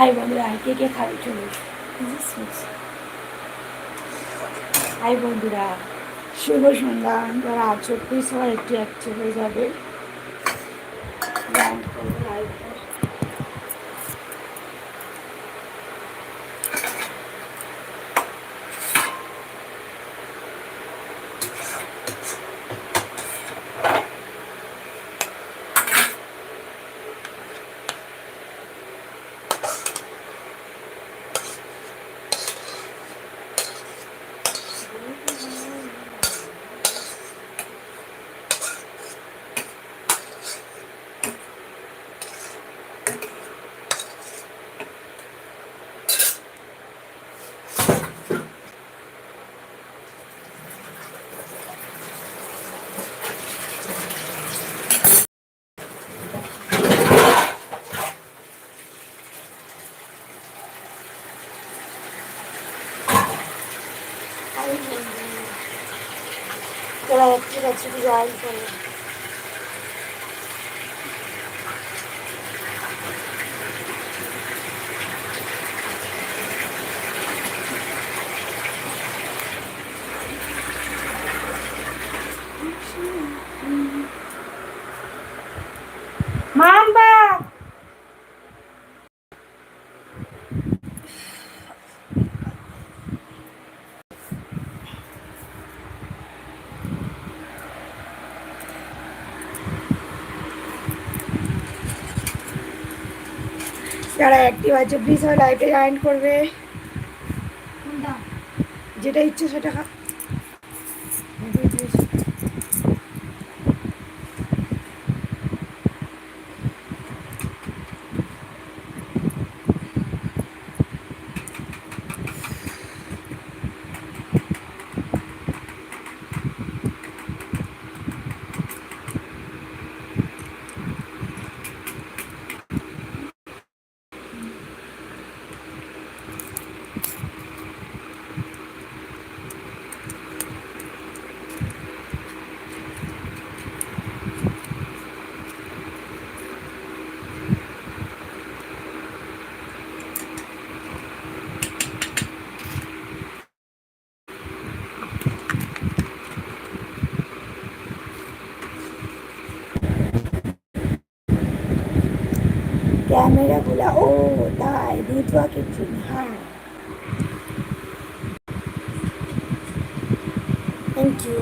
High বন্ধুরা কে কে খাবে চলে। আই বন্ধুরা, শুভ সন্ধ্যা যারা আছো প্লিজ সবাই একটু অ্যাক্টিভ হয়ে যাবে। যারা অ্যাক্টিভ আছে জয়েন করবে যারা অ্যাক্টিভ আছে প্লিজ আমার লাইফে জয়েন করবে। যেটা ইচ্ছে সেটা খা ক্যামেরাগুলো ও তাই নেটওয়ার্কের জন্য হ্যাঁ থ্যাংক ইউ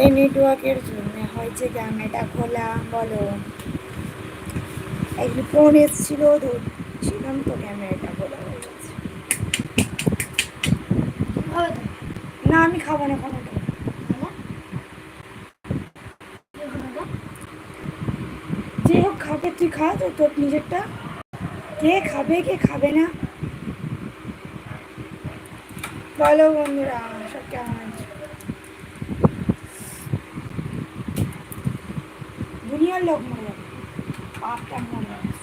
এই নেটওয়ার্কের জন্য হয়েছে ক্যামেরা খোলা বলো। একটু ফোন এসেছিল, ধরছিলাম, তো ক্যামেরাটা খোলা হয়ে গেছে। না, আমি খাব না, খাব না যে হোক খাবে তুই খা তো, তোর নিজেরটা। কে খাবে কে খাবে না? বলো বন্ধুরা, সব কেমন আছে? দুনিয়ার লোক মনে পাপটা মনে আছে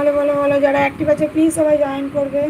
বলো বলো বলো যারা অ্যাক্টিভ আছে প্লিজ সবাই জয়েন করবে।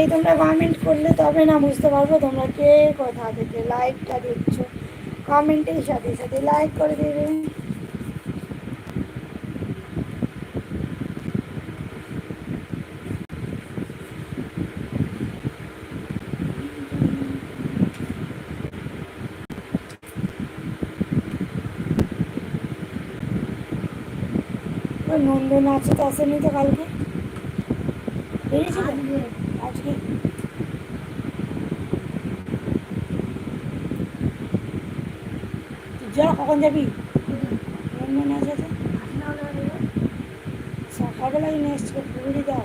এই তোমরা কমেন্ট করলে তবে না বুঝতে পারব তোমরা কে কোথা থেকে লাইকটা দেখছ কমেন্টের সাথে সাথে লাইক করে দেবে। নন্দন আছে তো আসেনি তো? কালকে আছে যা কখন যাবি? সকালবেলায় নেক্সট করে দাও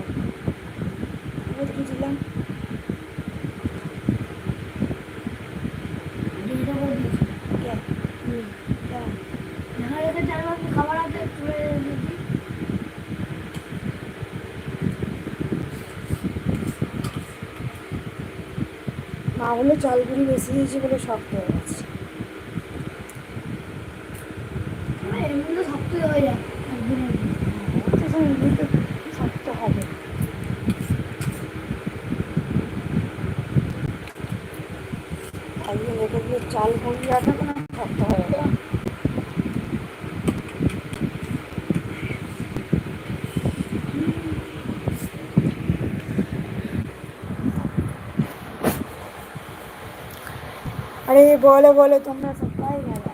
না জলগুলি বেশি হয়েছে বলে শক্ত হয়ে গেছে হয়ে যায়। শক্ত হবে। একদিন রেখে দিয়ে চাল গুঁড়ি রাখা না শক্ত হয়ে যাবে আরে বলো বলো তোমরা সবাই গেলে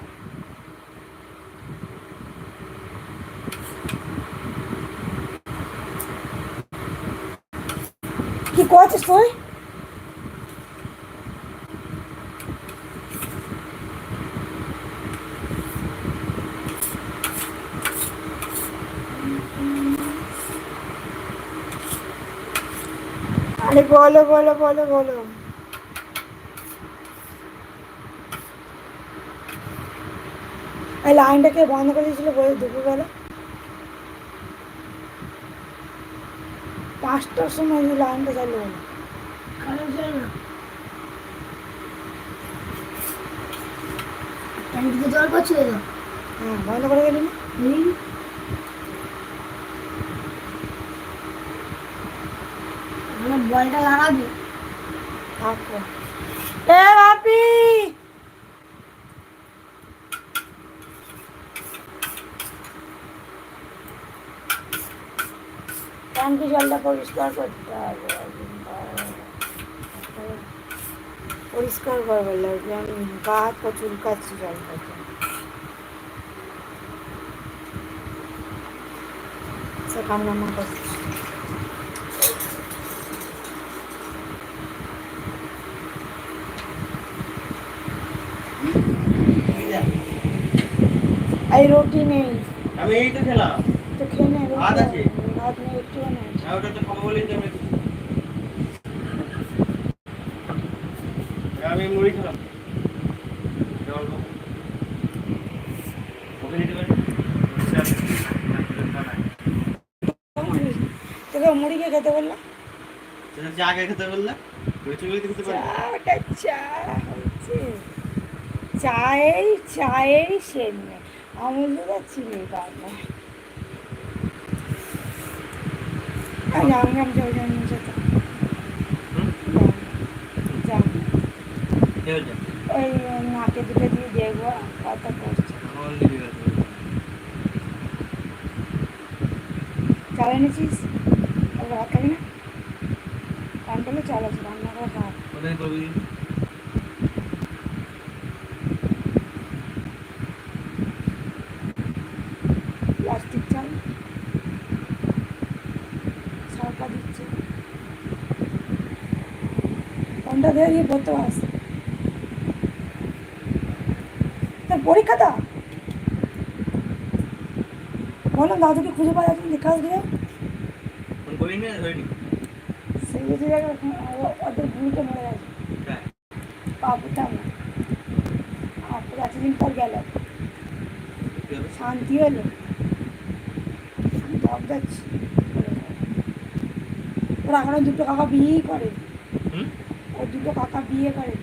কি করছিস তুই আরে বলো বলো বলো বলো এই লাইনটাকে বন্ধ করে দিয়েছিল বলে দুপুরবেলা। পাঁচটার সময় এই লাইনটা চালু হলো। জল পড়ছিল হ্যাঁ বন্ধ করে গেলি না? বলটা লাগাবি থাকো। এ বাপি! ট্যাঙ্কি জলটা পরিষ্কার করতে হবে পরিষ্কার করবার লাগবে আমি গা হাত পা চুলকাচ্ছি জল খাচ্ছি সে কান্নামা করছি। এই রুটি নেই আমি এই তো খেলাম। তো খেয়ে নে রুটি। ভাত আছে? ভাত নেই একটু নেই আমি ওটা তো তো আমি মুড়ি খেলাম? তোকে মুড়িকে খেতে বললাম। চা কে খেতে বললে ওই চুলে চা ওটা চা হচ্ছে চায়ের চায়ের সেন নেই। আমুল আর চিনি পাবো ওই নাকে দুটো দিয়ে দেখব কত করছে চাল এনেছিস? আর ভাত খাবি না? কন্ট্রোলে চাল আছে রান্না করে ভাত পড়তে পারস তোর পরীক্ষাটা? বললাম দাদুকে খুঁজে পাওয়া যাচ্ছে লেখা দিয়ে? সেই বুঝে ওদের ভুলকে মরে গেছে? পাপুটা না আর এতদিন পর গেল। শান্তি হলো। আমি জব যাচ্ছি ওরা এখনও দুটো কাকা বিয়েই করে হুম? ওর দুটো কাকা বিয়ে করে।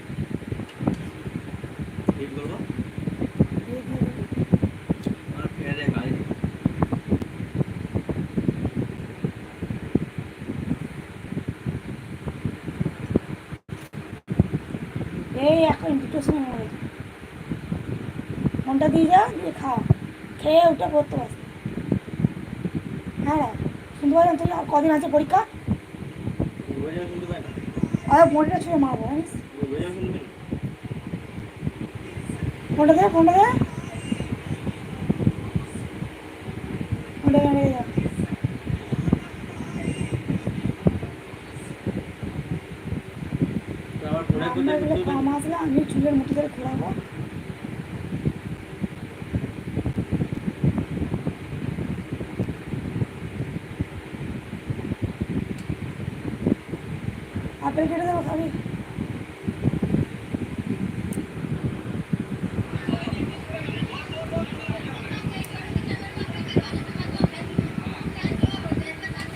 এই এখন দুটোর সময় ফোনটা দিয়ে যা দিয়ে খা। খেয়ে উঠে পড়তে পারছি হ্যাঁ শুনতে পারলাম তুই আর কদিন আছে পরীক্ষা ঘুরে যাবে শুনতে পাই না। আর ফোনটা ছুঁয়ে মারবো জানিস ঘুরে যাবে শুনতে পাই না। Pero quiero de